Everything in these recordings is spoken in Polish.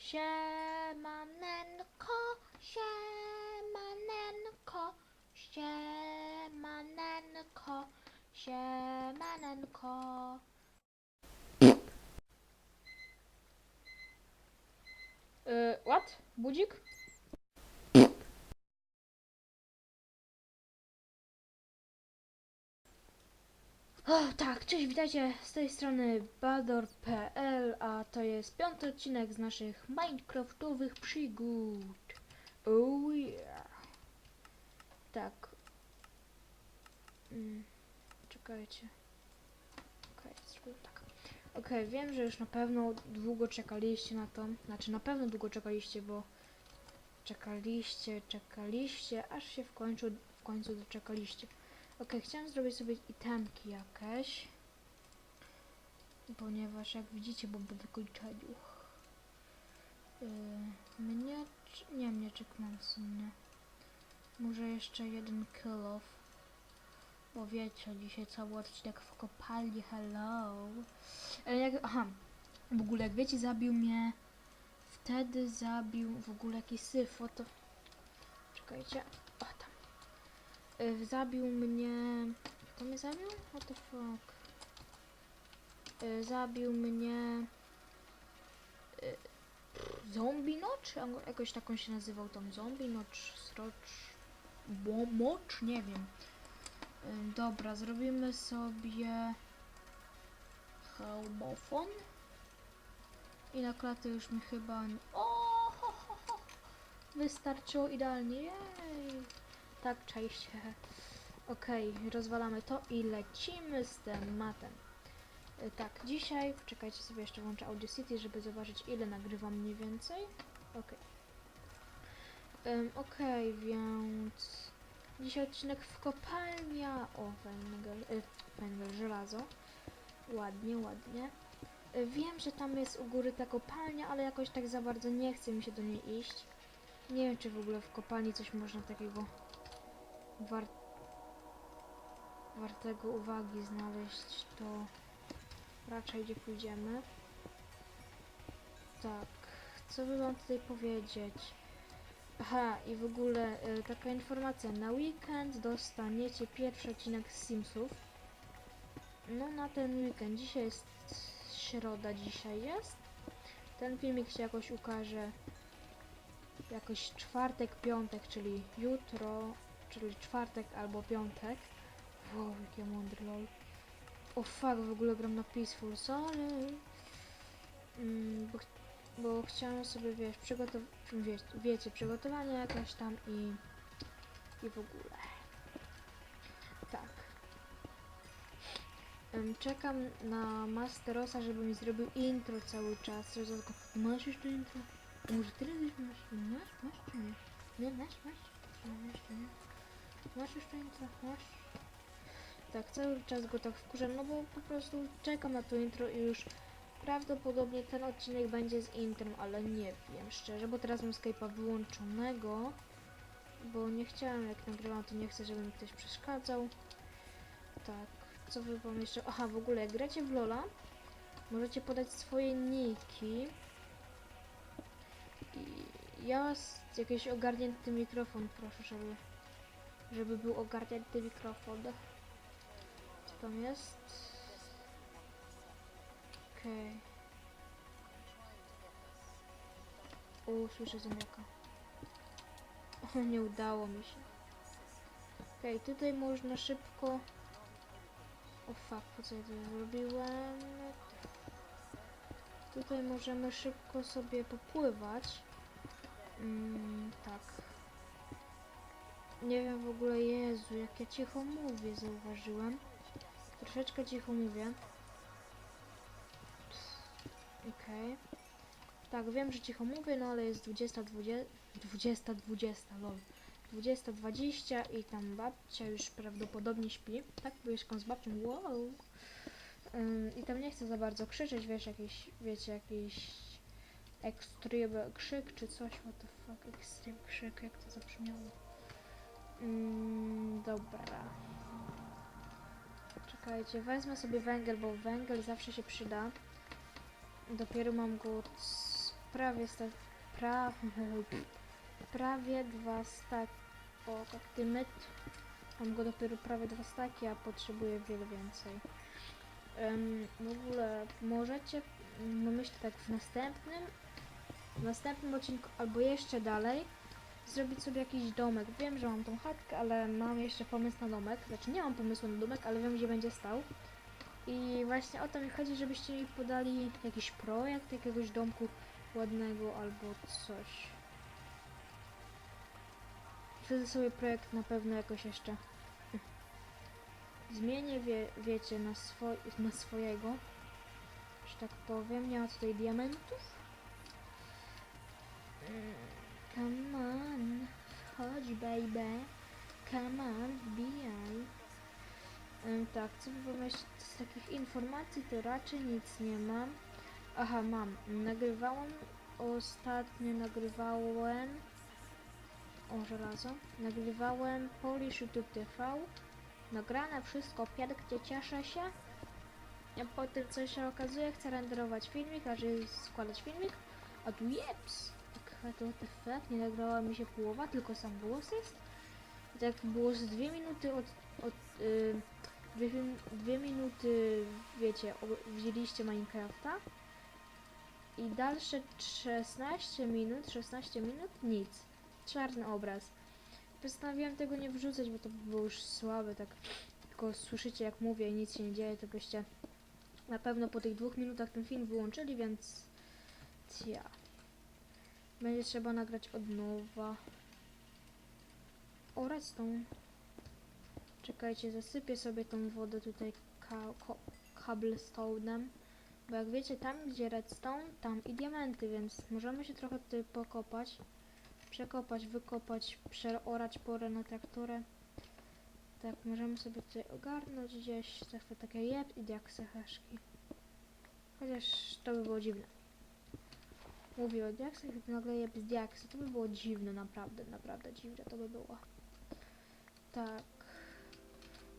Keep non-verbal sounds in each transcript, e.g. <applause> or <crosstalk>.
Siemanenko, siemanenko, siemanenko, siemanenko. Y, what? Budzik? O, tak, cześć, witajcie z tej strony Bador.pl, a to jest piąty odcinek z naszych Minecraftowych przygód. Oh yeah. Tak. Mm, czekajcie. Okej, zrobię tak. Okej, wiem, że już na pewno długo czekaliście na to. Znaczy, na pewno długo czekaliście, bo czekaliście, czekaliście, aż się w końcu, w końcu doczekaliście. Okej, chciałam zrobić sobie itemki jakieś. Ponieważ jak widzicie, bo po wykończeniu. Yy, mniecz... Nie, mnieczek mam w sumie. Może jeszcze jeden kill off. Bo wiecie, dzisiaj cały odcinek w kopalni, hello. Ale jak... Aha. W ogóle jak wiecie, zabił mnie... Wtedy zabił w ogóle jakiś syf, oto... Czekajcie. O, Y, zabił mnie... Kto mnie zabił? What the fuck? Y, zabił mnie... Y, zombie Notch? Jakoś taką się nazywał tam Zombie Notch, Strocz... Bo, mocz? Nie wiem. Y, dobra, zrobimy sobie... Hełmofon. I na klatę już mi chyba... O! Wystarczyło idealnie. Jej. Tak, cześć. Okej, rozwalamy to i lecimy z tematem. Y, Tak, dzisiaj, poczekajcie sobie jeszcze włączę Audacity, żeby zobaczyć ile nagrywam mniej więcej. Okej. Ym, Okej, więc dzisiaj odcinek w kopalnia. O, węgiel, y, węgiel, żelazo. Ładnie, ładnie. Y, Wiem, że tam jest u góry ta kopalnia, ale jakoś tak za bardzo nie chce mi się do niej iść. Nie wiem, czy w ogóle w kopalni coś można takiego war... wartego uwagi znaleźć, to raczej gdzie pójdziemy. Tak, co by wam tutaj powiedzieć? Aha, i w ogóle y, taka informacja, na weekend dostaniecie pierwszy odcinek z Simsów. No na ten weekend, dzisiaj jest środa, dzisiaj jest. Ten filmik się jakoś ukaże jakoś czwartek, piątek, czyli jutro, czyli czwartek albo piątek. Wow, jakie mądry lol. O fuck, w ogóle gram na Peaceful, sorry. Mm, bo, bo chciałam sobie, wiesz, przygotować, wie, wiecie, przygotowanie jakieś tam i, i w ogóle. Tak. Czekam na Masterosa, żeby mi zrobił intro cały czas. Tylko, masz jeszcze intro? Może tyle już masz? Masz, masz czy nie? Nie, masz, masz? Nie, jeszcze nie. Masz jeszcze intro? Masz? Tak, cały czas go tak wkurzam, no bo po prostu czekam na to intro i już prawdopodobnie ten odcinek będzie z intrem, ale nie wiem szczerze, bo teraz mam Skype'a wyłączonego, bo nie chciałem, jak nagrywam, to nie chcę, żeby mi ktoś przeszkadzał. Tak, co wy jeszcze... Aha, w ogóle jak gracie w Lola, możecie podać swoje niki. I ja was jakiś ogarnięty mikrofon proszę, żeby żeby był ogarnięty mikrofon. Co tam jest? Okej. O, słyszę zombiaka. O, nie udało mi się. Okej, tutaj można szybko... O fuck, po co ja to zrobiłem? Tutaj możemy szybko sobie popływać. Mm, tak. Nie wiem w ogóle, Jezu, jak ja cicho mówię, zauważyłem. Troszeczkę cicho mówię. Okej. Tak, wiem, że cicho mówię, no ale jest 20, 20, 20, 20, lol. 20, 20 i tam babcia już prawdopodobnie śpi. Tak, mieszkam z babcią, wow. Ym, I tam nie chcę za bardzo krzyczeć, wiesz, jakiś, wiecie, jakiś Extreme krzyk czy coś, what the fuck, extreme krzyk, jak to zabrzmiało. Mm, dobra. Czekajcie, wezmę sobie węgiel, bo węgiel zawsze się przyda. Dopiero mam go prawie sta... pra... <laughs> prawie dwa stak... O, tak dymet. Mam go dopiero prawie dwa staki, a potrzebuję wiele więcej. Em, w ogóle możecie, no myślę tak w następnym, w następnym odcinku albo jeszcze dalej zrobić sobie jakiś domek. Wiem, że mam tą chatkę, ale mam jeszcze pomysł na domek. Znaczy nie mam pomysłu na domek, ale wiem, gdzie będzie stał. I właśnie o to mi chodzi, żebyście mi podali jakiś projekt jakiegoś domku ładnego albo coś. Wtedy sobie projekt na pewno jakoś jeszcze zmienię, wie, wiecie, na, swo na swojego, że tak powiem. Nie ma tutaj diamentów. Mm, Come on, chodź baby, come on, wbijaj. Tak, co pomyśleć z takich informacji, to raczej nic nie mam. Aha, mam. Nagrywałam ostatnio, nagrywałem o żelazo. Nagrywałem Polish YouTube TV. Nagrane wszystko pięknie, cieszę się. A potem co się okazuje, chcę renderować filmik, a składać filmik, a tu jeps! Tak, to what the fuck, nie nagrała mi się połowa, tylko sam głos jest. I tak było z dwie minuty od, od y, dwie, dwie minuty, wiecie, wzięliście Minecrafta i dalsze 16 minut, 16 minut, nic. Czarny obraz. Postanowiłem tego nie wrzucać, bo to by było już słabe, tak tylko słyszycie jak mówię i nic się nie dzieje, to byście na pewno po tych dwóch minutach ten film wyłączyli, więc ja. Będzie trzeba nagrać od nowa. O, redstone. Czekajcie, zasypię sobie tą wodę tutaj cobblestone'em. Bo jak wiecie, tam gdzie redstone, tam i diamenty, więc możemy się trochę tutaj pokopać. Przekopać, wykopać, przeorać porę na traktorę. Tak, możemy sobie tutaj ogarnąć gdzieś trochę takie jeb i diaksy haszki. Chociaż to by było dziwne. Mówię o diaksach, gdy nagle jeb z diaksy. To by było dziwne, naprawdę, naprawdę dziwne to by było. Tak.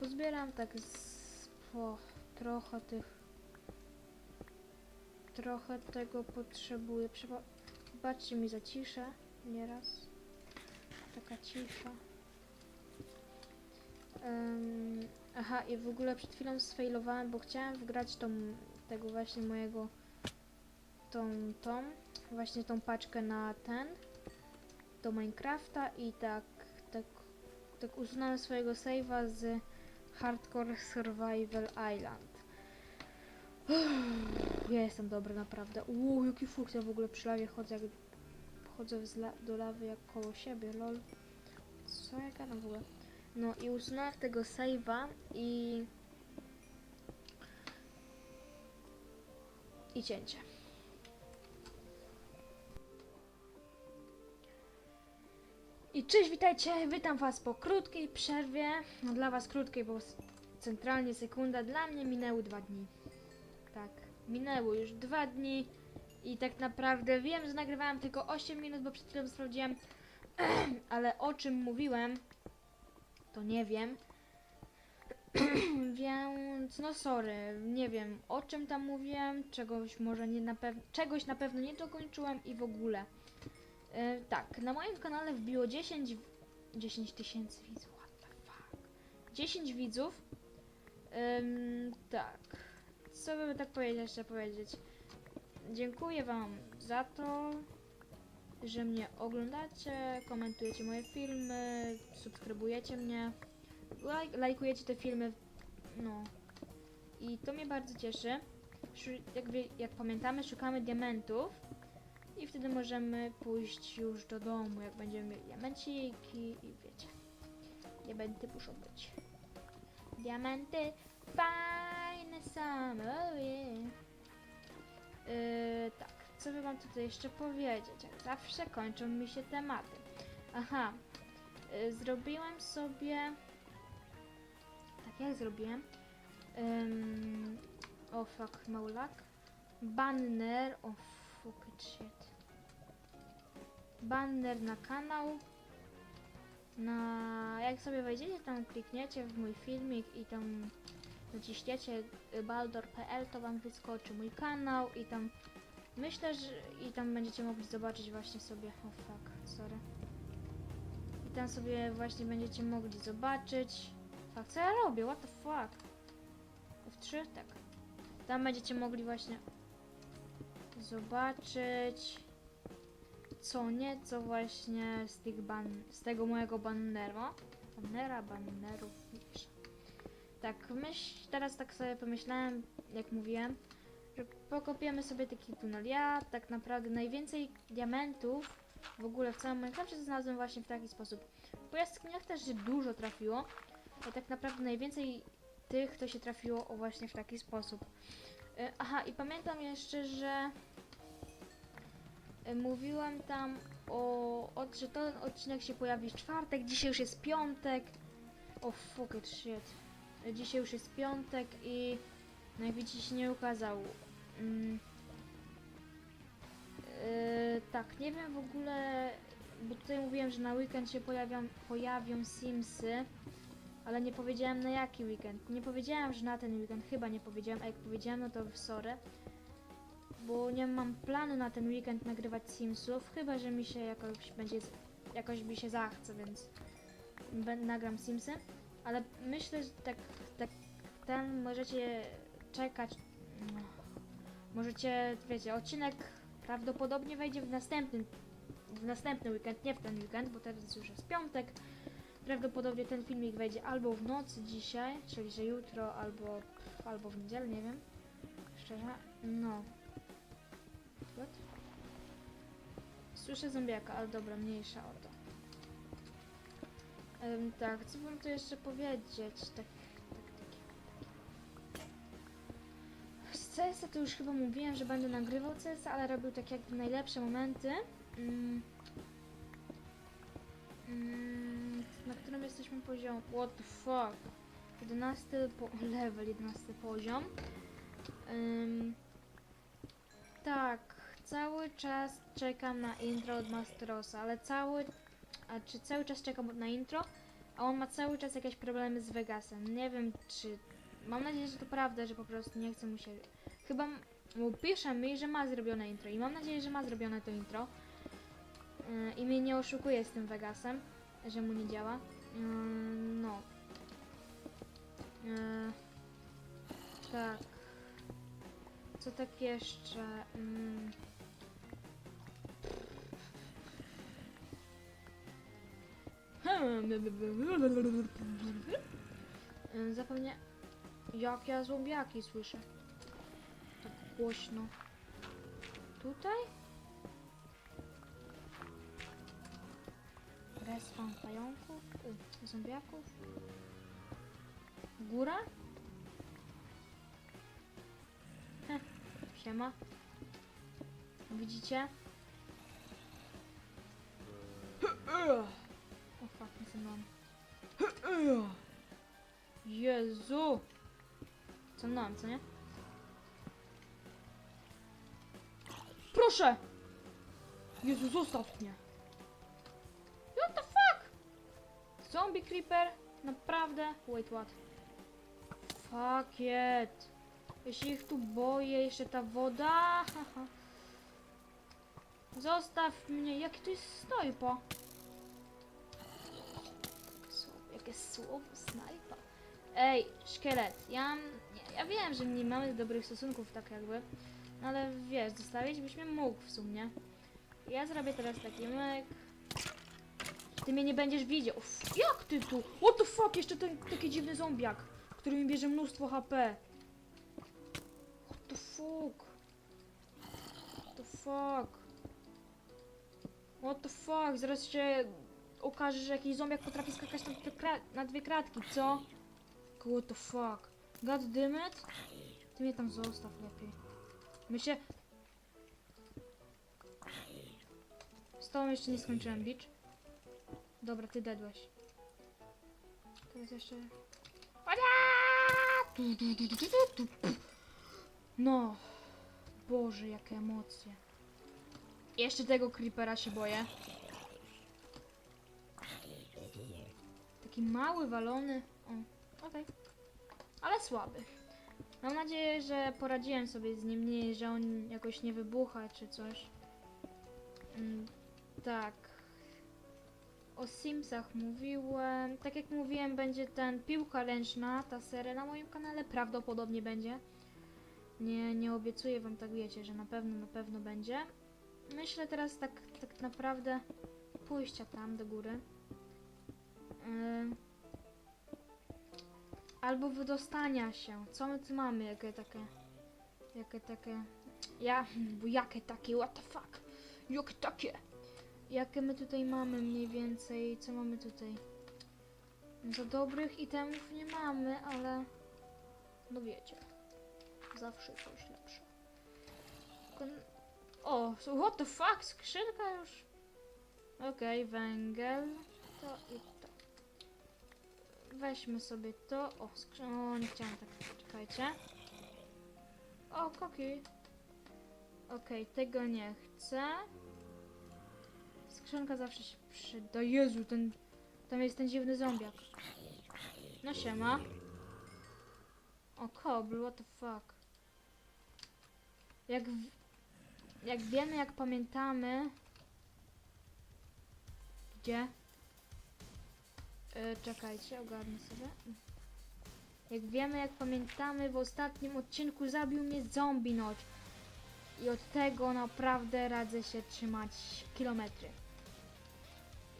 Pozbieram tak z... po trochę tych... Trochę tego potrzebuję. Przeba... Mi za ciszę nieraz. Taka cisza. Em, aha, i w ogóle przed chwilą sfailowałem, bo chciałem wgrać tą, tego właśnie mojego, tą, tą, właśnie tą paczkę na ten, do Minecrafta i tak, tak, tak usunąłem swojego save'a z Hardcore Survival Island. Ja jestem dobry, naprawdę. Uuu, jaki fuks, ja w ogóle przy lawie chodzę jak chodzę la do lawy jak koło siebie, lol. Co ja gadam w ogóle? No i usunąłem tego save'a i... I cięcie. Cześć, witajcie, witam was po krótkiej przerwie. No dla was krótkiej, bo centralnie sekunda, dla mnie minęły dwa dni. Tak, minęło już dwa dni i tak naprawdę wiem, że nagrywałam tylko 8 minut, bo przed chwilą sprawdziłem, <clears throat> ale o czym mówiłem, to nie wiem. <clears throat> Więc no sorry, nie wiem o czym tam mówiłem, czegoś może nie na pewno, czegoś na pewno nie dokończyłem i w ogóle. E, tak, na moim kanale wbiło 10 w- 10 tysięcy widzów. What the fuck? 10 widzów. Ym, tak. Co by tak powiedzieć, jeszcze powiedzieć? Dziękuję Wam za to, że mnie oglądacie, komentujecie moje filmy, subskrybujecie mnie, laj, lajkujecie te filmy, no. I to mnie bardzo cieszy. Jak, jak pamiętamy, szukamy diamentów i wtedy możemy pójść już do domu, jak będziemy mieli diamenciki i wiecie. Diamenty muszą być. Diamenty fajne są, oh yeah. Yy, tak, co by wam tutaj jeszcze powiedzieć? Jak zawsze kończą mi się tematy. Aha, yy, zrobiłem sobie. Tak, jak zrobiłem? O fuck, no luck. Banner, o fuck it shit. Banner na kanał. Na, jak sobie wejdziecie tam, klikniecie w mój filmik i tam naciśniecie y, baldor.pl, to wam wyskoczy mój kanał i tam Myślę, że i tam będziecie mogli zobaczyć właśnie sobie. O fuck, sorry. I tam sobie właśnie będziecie mogli zobaczyć. Fuck, co ja robię? What the fuck? F3? Tak. Tam będziecie mogli właśnie zobaczyć co nieco właśnie z tych ban z tego mojego bannera. Bannera, bannerów, wiesz. Tak, myśl, teraz tak sobie pomyślałem, jak mówiłem, że pokopiemy sobie taki tunel. Ja tak naprawdę najwięcej diamentów w ogóle w całym Minecrafcie znalazłem właśnie w taki sposób. Po jaskiniach też dużo trafiło, ale tak naprawdę najwięcej tych to się trafiło właśnie w taki sposób. Y, Aha, i pamiętam jeszcze, że mówiłem tam o, o że ten odcinek się pojawi w czwartek, dzisiaj już jest piątek. O fuck it shit. Dzisiaj już jest piątek i no jak się nie ukazał. Mm. Yy, tak, nie wiem w ogóle, bo tutaj mówiłem, że na weekend się pojawią, pojawią Simsy, ale nie powiedziałem na jaki weekend. Nie powiedziałem, że na ten weekend, chyba nie powiedziałem, a jak powiedziałem, no to sorry. Bo nie mam planu na ten weekend nagrywać Simsów, chyba że mi się jakoś będzie, jakoś mi się zachce, więc nagram Simsy. Ale myślę, że tak, tak ten możecie czekać. no, Możecie, wiecie, odcinek prawdopodobnie wejdzie w następny, w następny weekend, nie w ten weekend, bo teraz już jest piątek. Prawdopodobnie ten filmik wejdzie albo w nocy dzisiaj, czyli że jutro, albo, albo w niedzielę, nie wiem. Szczerze, no. What? Słyszę zombiaka, ale dobra, mniejsza o to. Em, tak, co tu jeszcze powiedzieć? Tak, tak, tak. CS-a to już chyba mówiłem, że będę nagrywał CS, ale robił tak jakby najlepsze momenty. Mm. Mm, na którym jesteśmy poziom? What the fuck? 11 po level, 11 poziom. Ym, tak, cały czas czekam na intro od Masterosa, ale cały a czy cały czas czekam na intro, a on ma cały czas jakieś problemy z Vegasem. Nie wiem czy. Mam nadzieję, że to prawda, że po prostu nie chce mu się. Chyba. m- Bo pisze mi, że ma zrobione intro i mam nadzieję, że ma zrobione to intro. Yy, I mnie nie oszukuje z tym Vegasem, że mu nie działa. Yy, no. Yy, tak. Co tak jeszcze? Yy, Zapomnia... Jak ja zombiaki słyszę. Tak głośno. Tutaj? Respawn pająków? Y, zombiaków? Góra? Heh, siema. Widzicie? Sam Jezu! Co mam, co nie? Proszę! Jezu, zostaw mnie! What the fuck? Zombie creeper? Naprawdę? Wait, what? Fuck it! Ja się ich tu boję, jeszcze ta woda. Zostaw mnie, jaki to jest snajpa? Jakie słowo snajpa. Ej, szkielet, ja, ja wiem, że nie mamy dobrych stosunków tak jakby, no ale wiesz, zostawić byś mnie mógł w sumie. Ja zrobię teraz taki myk. Ty mnie nie będziesz widział. Uf, jak ty tu? What the fuck? Jeszcze ten taki dziwny zombiak, który mi bierze mnóstwo HP. What the fuck? What the fuck? What the fuck? Zaraz się okaże, że jakiś zombiak potrafi skakać na, kra- na dwie kratki, co? What the fuck? God damn it? Ty mnie tam zostaw lepiej. My się... Z tobą jeszcze nie skończyłem, bitch. Dobra, ty dedłeś. Teraz jeszcze... No. Boże, jakie emocje. Jeszcze tego creepera się boję. Taki mały, walony. O, okej. Ale słaby. Mam nadzieję, że poradziłem sobie z nim, nie, że on jakoś nie wybucha czy coś. Mm, tak. O Simsach mówiłem. Tak jak mówiłem, będzie ten piłka ręczna, ta seria na moim kanale prawdopodobnie będzie. Nie, nie obiecuję wam tak wiecie, że na pewno, na pewno będzie. Myślę teraz tak, tak naprawdę pójścia tam do góry. Ym, albo wydostania się. Co my tu mamy? Jakie takie... Jakie takie... Ja... Bo jakie takie? What the fuck? Jakie takie? Jakie my tutaj mamy mniej więcej? Co mamy tutaj? Za dobrych itemów nie mamy, ale... No wiecie. Zawsze coś lepsze. O, what the fuck? Skrzynka już. Okej, węgiel. To i. Weźmy sobie to. O, skrzyn... O, nie chciałam tak. Czekajcie. O, koki. Okej, tego nie chcę. Skrzynka zawsze się przyda. Jezu, ten... Tam jest ten dziwny zombiak. No siema. O, kobl, what the fuck. Jak, w... jak wiemy, jak pamiętamy... Gdzie? E, czekajcie, ogarnę sobie. Jak wiemy, jak pamiętamy, w ostatnim odcinku zabił mnie zombie noc. I od tego naprawdę radzę się trzymać kilometry.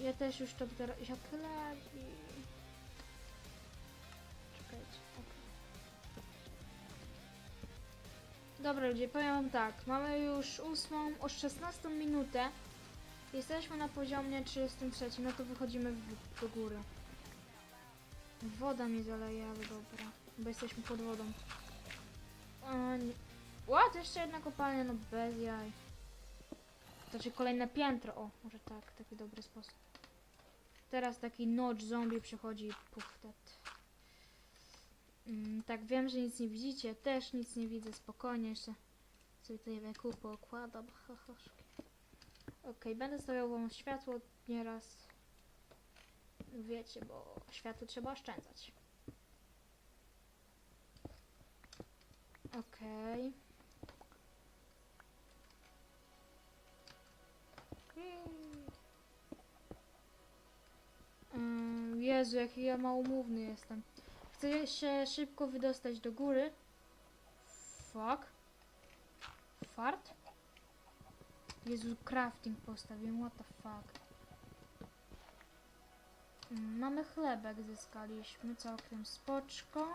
Ja też już to teraz... Jak lagi. Czekajcie, okej. Dobra ludzie, powiem wam tak. Mamy już ósmą, o 16 minutę. Jesteśmy na poziomie 33, no to wychodzimy w, do góry. Woda mnie zaleje, ale dobra. Bo jesteśmy pod wodą. What? Jeszcze jedna kopalnia, no bez jaj. Znaczy kolejne piętro. O, może tak, taki dobry sposób. Teraz taki nocz zombie przychodzi puf. Mm, tak, wiem, że nic nie widzicie. Też nic nie widzę, spokojnie jeszcze. Sobie tutaj wokół poukładam. <laughs> Hahasz. Okej, będę stawiał wam światło nieraz. Wiecie, bo światło trzeba oszczędzać. Okej. Mm, Jezu, jaki ja małomówny jestem. Chcę się szybko wydostać do góry. Fuck. Fart? Jezu, crafting postawiłem, what the fuck. Mm, Mamy chlebek, zyskaliśmy całkiem spoczko.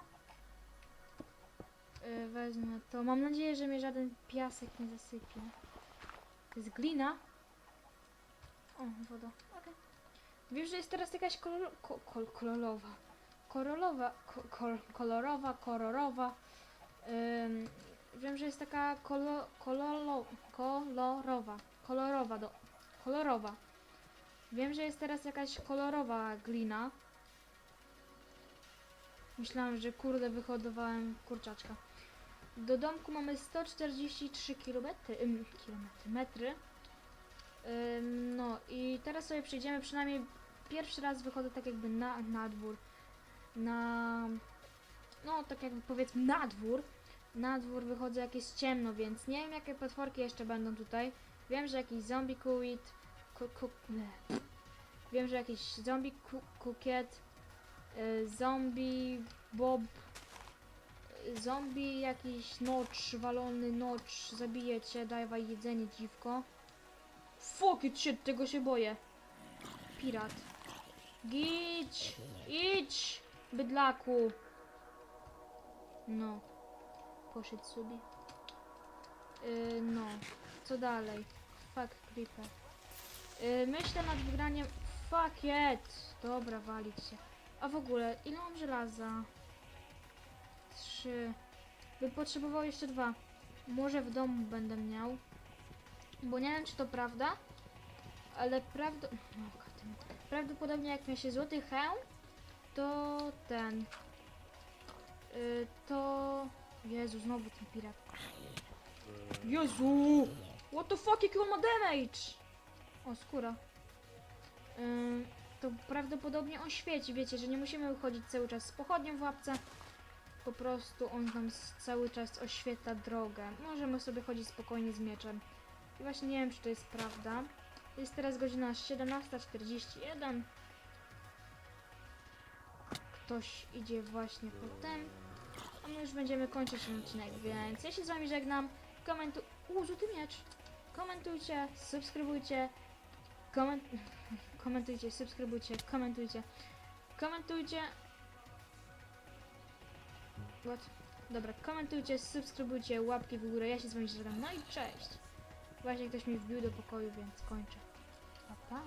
Yy, wezmę to. Mam nadzieję, że mnie żaden piasek nie zasypie. To jest glina? O, woda. Okej. Wiem, że jest teraz jakaś kolor, ko, kol, kolorowa. Kol, kolorowa, kolorowa. Ym, wiem, że jest taka kolo, kololo, kolorowa. Kolorowa, do, kolorowa. Wiem, że jest teraz jakaś kolorowa glina. Myślałam, że kurde wyhodowałem kurczaczka. Do domku mamy 143 km, ym, kilometry, metry. Ym, no i teraz sobie przejdziemy, przynajmniej pierwszy raz wychodzę tak jakby na, na dwór. Na... No tak jakby powiedzmy na dwór. Na dwór wychodzę jak jest ciemno, więc nie wiem jakie potworki jeszcze będą tutaj. Wiem, że jakiś zombie kuit. Wiem, że jakiś zombie ku, kukiet, y, zombie bob, y, zombie jakiś nocz, walony nocz, zabije cię, dawaj jedzenie dziwko. Fuck it shit, tego się boję. Pirat. Gidź, idź, bydlaku. No, poszedł sobie. Yy, no, co dalej? Fuck creeper. Yy, myślę nad wygraniem... Fuck it! Dobra, walić się. A w ogóle, ile mam żelaza? Trzy. Bym potrzebował jeszcze dwa. Może w domu będę miał. Bo nie wiem, czy to prawda, ale prawdo... Prawdopodobnie jak miał się złoty hełm, to ten... Yy, to... Jezu, znowu ten pirat. Jezu! What the fuck, jaki on ma damage? O, skóra. To prawdopodobnie on świeci, wiecie, że nie musimy wychodzić cały czas z pochodnią w łapce. po prostu on nam cały czas oświetla drogę. Możemy sobie chodzić spokojnie z mieczem. I właśnie nie wiem, czy to jest prawda. Jest teraz godzina 17.41. Ktoś idzie właśnie potem. A my już będziemy kończyć ten odcinek, więc ja się z wami żegnam. Komentu... U, żółty miecz! Komentujcie, subskrybujcie. Koment... <laughs> Komentujcie, subskrybujcie, komentujcie. Komentujcie. What? Dobra, komentujcie, subskrybujcie, łapki w górę. Ja się z wami żegnam. No i cześć! Właśnie ktoś mi wbił do pokoju, więc kończę. Pa, pa.